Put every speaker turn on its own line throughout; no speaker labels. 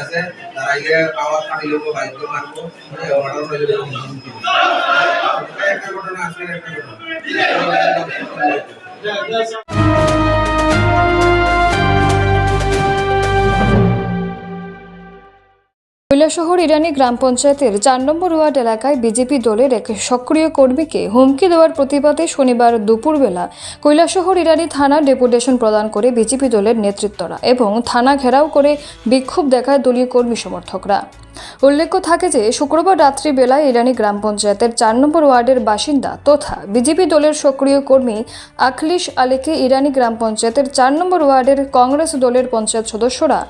আছে। তারা ইয়ে পাওয়ার বাইক করে মারবো। অর্ডার ঘটনা আছে একটা ঘটনা।
কৈলাসহর ইরানি গ্রাম পঞ্চায়েতের চার নম্বর ওয়ার্ড এলাকায় বিজেপি দলের এক সক্রিয় কর্মীকে হুমকি দেওয়ার প্রতিবাদে শনিবার দুপুরবেলা কৈলাসহর ইরানি থানা ডেপুটেশন প্রদান করে বিজেপি দলের নেতৃত্বরা এবং থানা ঘেরাও করে বিক্ষোভ দেখায় দলীয় কর্মী সমর্থকরা। উল্লেখ্য থাকে যে, শুক্রবার রাত্রিবেলায় ইরানি গ্রাম পঞ্চায়েতের চার নম্বর ওয়ার্ডের বাসিন্দা তথা বিজেপি দলের সক্রিয় কর্মী আখলিশ আলীকে ইরানি গ্রাম পঞ্চায়েতের চার নম্বর ওয়ার্ডের কংগ্রেস দলের পঞ্চায়েত সদস্যরা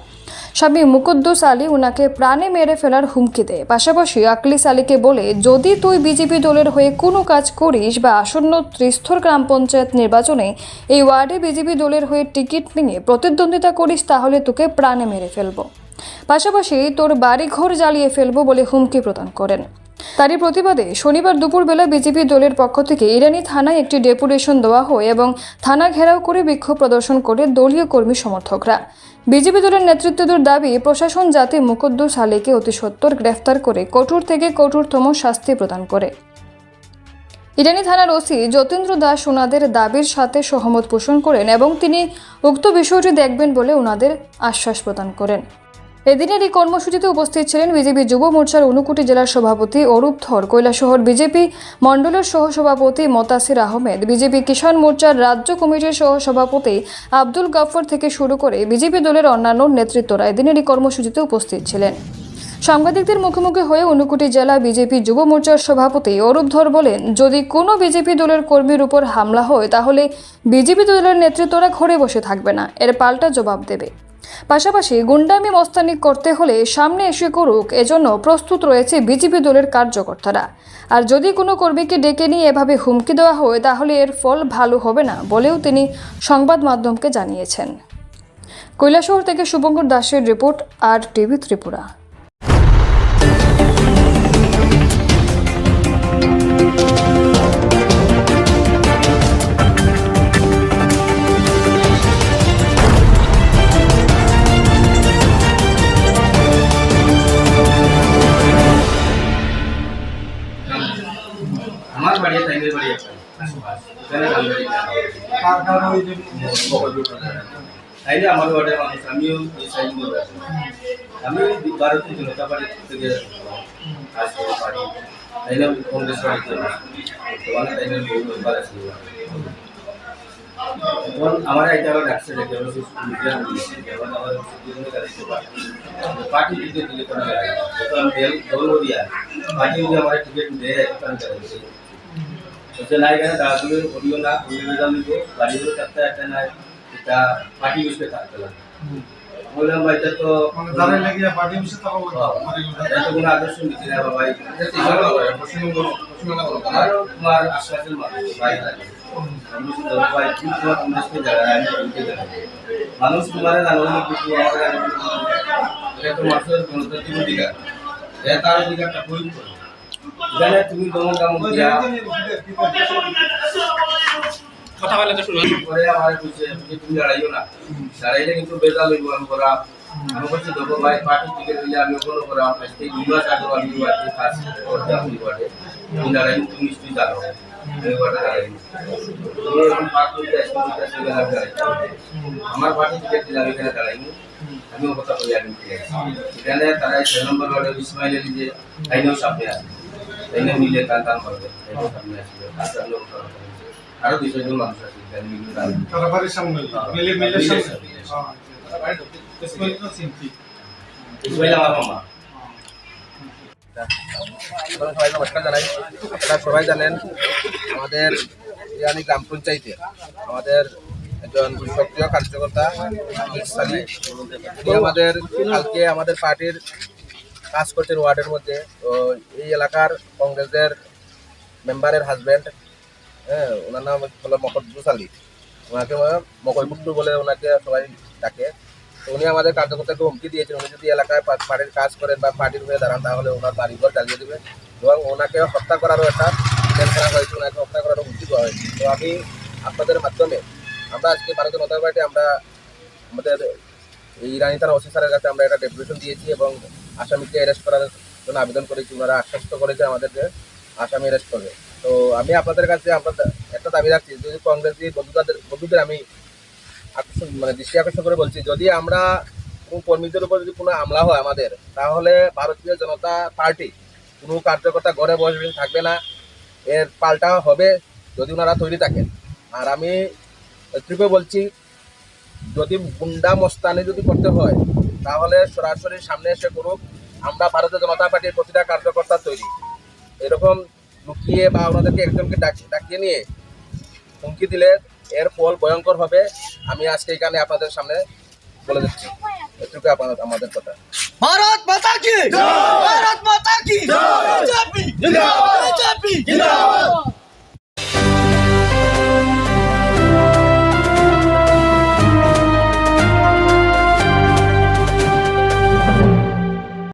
স্বামী মুকুদ্দুস আলী উনাকে প্রাণে মেরে ফেলার হুমকি দেয়। পাশাপাশি আকলিস আলীকে বলে, যদি তুই বিজেপি দলের হয়ে কোনো কাজ করিস বা আসন্ন ত্রিস্থর গ্রাম পঞ্চায়েত নির্বাচনে এই ওয়ার্ডে বিজেপি দলের হয়ে টিকিট নিয়ে প্রতিদ্বন্দ্বিতা করিস, তাহলে তোকে প্রাণে মেরে ফেলব। পাশাপাশি তোর বাড়িঘর জ্বালিয়ে ফেলব বলে হুমকি প্রদান করেন। তারই প্রতিবাদে শনিবার দুপুরবেলা বিজেপি দলের পক্ষ থেকে ইরানি থানায় একটি ডেপুটেশন দেওয়া হয় এবং থানা ঘেরাও করে বিক্ষোভ প্রদর্শন করে দলীয় কর্মী সমর্থকরা। বিজেপি দলের নেতৃত্বদের দাবি, প্রশাসন যাতে মুকদ্দুস আলীকে অতি সত্বর গ্রেফতার করে কঠোর থেকে কঠোরতম শাস্তি প্রদান করে। ইরানি থানার ওসি যতীন্দ্র দাস ওনাদের দাবির সাথে সহমত পোষণ করেন এবং তিনি উক্ত বিষয়টি দেখবেন বলে ওনাদের আশ্বাস প্রদান করেন। এদিনের এই কর্মসূচিতে উপস্থিত ছিলেন বিজেপি যুব মোর্চার অনুকুটি জেলার সভাপতি অরূপ ধর। কৈলাসহর বিজেপি মণ্ডলের সহসভাপতি মতাসির আহমেদ, বিজেপি কিষাণ মোর্চার রাজ্য কমিটির সহসভাপতি আব্দুল গাফর থেকে শুরু করে বিজেপি দলের অন্যান্য নেতৃত্বরা এদিনের এই কর্মসূচিতে উপস্থিত ছিলেন। সাংবাদিকদের মুখোমুখি হয়ে অনুকুটি জেলা বিজেপি যুব মোর্চার সভাপতি অরূপ ধর বলেন, যদি কোনো বিজেপি দলের কর্মীর উপর হামলা হয়, তাহলে বিজেপি দলের নেতৃত্বরা ঘরে বসে থাকবে না। এর পাল্টা জবাব দেবে। পাশাপাশি গুন্ডামি মস্তানি করতে হলে সামনে এসে করুক, এজন্য প্রস্তুত রয়েছে বিজেপি দলের কার্যকর্তারা। আর যদি কোনো কর্মীকে ডেকে নিয়ে এভাবে হুমকি দেওয়া হয়, তাহলে এর ফল ভালো হবে না বলেও তিনি সংবাদ মাধ্যমকে জানিয়েছেন। কৈলাসহর থেকে শুভঙ্কর দাসের রিপোর্ট, আর টিভি ত্রিপুরা।
তাইলে আমার ওয়ার্ডের মানুষ, আমিও আমি ভারতীয় জনতা পার্টি থেকে কাজ করে পারি। তাইলে কংগ্রেস পার্টিতে আমার এটা আবার ডাকছে, দেখে আমি মিডিয়া আমার পার্টি টিকিট দিলে পার্টি যদি আমার টিকিট দেয় করিও না করিও থাকতে একটা নাই এটা পার্টি বিষয়ে থাকতে লাগে বললাম ভাই এটা তো
মানে লাগিয়ে পার্টি অফিসে থাকা
এটা তো কোনো আদর্শ নীতি না বাবা এটা তো ইসলাম না করে, পশ্চিমবঙ্গ পশ্চিমবঙ্গ বলো আমারও তোমার আশ্বাসের মানুষ ভাই মানুষ তোমার কিন্তু আমার এটা তো মানুষের গণতান্ত্রিক অধিকার। তার অধিকারটা প্রয়োগ করো। তুমি দিয়া।
কথা বলে তো শুরু
পরে আমার বুঝছে যে তুমি দাঁড়াইও না। দাঁড়াইলে কিন্তু বেজাল হইব আমি করা আমি বলছি দেখো ভাই পার্টি টিকিট দিলে আমি কোনো করা আজকে দুই মাস আগে আমি কাজ করতে আমি তুমি দাঁড়াই তুমি নিশ্চয়ই জানো আমার পার্টি টিকিট এখানে দাঁড়াইনি। আমিও কথা বলি আমি এখানে তারা ছয় নম্বর ওয়ার্ডে ইসমাইল আলী যে আইনেও সামনে আছে তাইলে মিলে কান কান করবে। সামনে আসবে। আরও চারজন মানুষ আছে এখানে মিলে দাঁড়াবে
তারা বাড়ির সামনে মিলে মিলে
মিলে
সামনে
মিলে।
হ্যাঁ ইসমাইল তো চিনতি
ইসমাইল আমার মামা।
সবাই নমস্কার জানাই। আপনারা সবাই জানেন আমাদের ইরানি গ্রাম পঞ্চায়েতে আমাদের একজন সক্রিয় কার্যকর্তা আমির আমাদের কালকে আমাদের পার্টির কাজ করছেন ওয়ার্ডের মধ্যে এই এলাকার কংগ্রেসের মেম্বারের হাজব্যান্ড হ্যাঁ ওনার নাম হলো মকদ্দুস আলী। ওনাকে মকই মুট্টু বলে ওনাকে সবাই ডাকে। তো উনি আমাদের কার্যকর্তাকে হুমকি দিয়েছেন। উনি যদি এলাকায় পার্টির কাজ করেন বা পার্টির হয়ে দাঁড়ান, তাহলে ওনার বাড়িঘর জ্বালিয়ে দেবে এবং ওনাকে হত্যা করারও একটা প্ল্যান হয়েছে। ওনাকে হত্যা করারও হুমকি দেওয়া হয়েছে। তো আমি আপনাদের মাধ্যমে, আমরা আজকে ভারতীয় জনতা পার্টি, আমরা আমাদের এই থানা ওসি স্যারের কাছে আমরা একটা ডেপুটেশন দিয়েছি এবং আসামিকে অ্যারেস্ট করার জন্য আবেদন করেছি, ওনারা আশ্বস্ত করেছে আমাদেরকে আসামি অ্যারেস্ট করবে। তো আমি আপনাদের কাছে আপনাদের একটা দাবি রাখছি, যদি কংগ্রেসি বন্ধুদের বন্ধুদের আমি আকর্ষণ মানে দৃষ্টি আকর্ষণ করে বলছি, যদি আমরা কোনো কর্মীদের উপর যদি কোনো হামলা হয় আমাদের, তাহলে ভারতীয় জনতা পার্টি কোনো কার্যকর্তা ঘরে বসে থাকবে না। এর পাল্টা হবে যদি ওনারা তৈরি থাকেন। আর আমি বলছি, যদি গুন্ডা মস্তানি যদি করতে হয় তাহলে সরাসরি সামনে এসে করুক আমরা ভারতীয় জনতা পার্টির প্রতিটা কার্যকর্তা তৈরি। এরকম লুকিয়ে বা ওনাদেরকে একজনকে ডাকিয়ে নিয়ে হুমকি দিলে এর ফল ভয়ঙ্কর হবে। আমি আজকে এখানে আপনাদের সামনে বলে দিচ্ছি। এটুকু আপনার আমাদের কথা।
ভারত মাতা কি? ভারত মাতা কি? জিন্দাবাদ! জিন্দাবাদ জিন্দাবাদ!